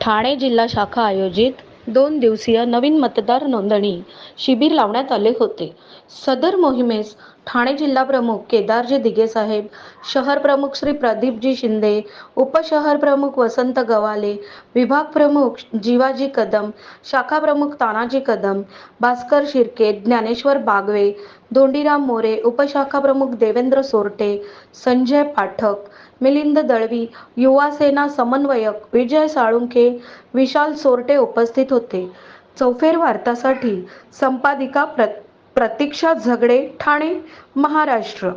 ठाणे जिल्हा शाखा आयोजित दोन दिवसीय नवीन मतदार नोंदणी शिबिर लावण्यात आले होते. सदर मोहिमेस ठाणे जिल्हा प्रमुख केदारजी दिघेसाहेब शहर प्रमुख श्री प्रदीपजी शिंदे उपशहर प्रमुख वसंत गवाले विभाग प्रमुख जीवाजी कदम शाखा प्रमुख तानाजी कदम भास्कर शिर्के ज्ञानेश्वर बागवे धोंडीराम मोरे उपशाखा प्रमुख देवेंद्र सोरटे संजय पाठक मिलिंद दळवी युवा सेना समन्वयक विजय साळुंखे विशाल सोरटे उपस्थित होते. चौफेर वार्तासाठी संपादिका प्र प्रतीक्षा झगडे ठाणे महाराष्ट्र.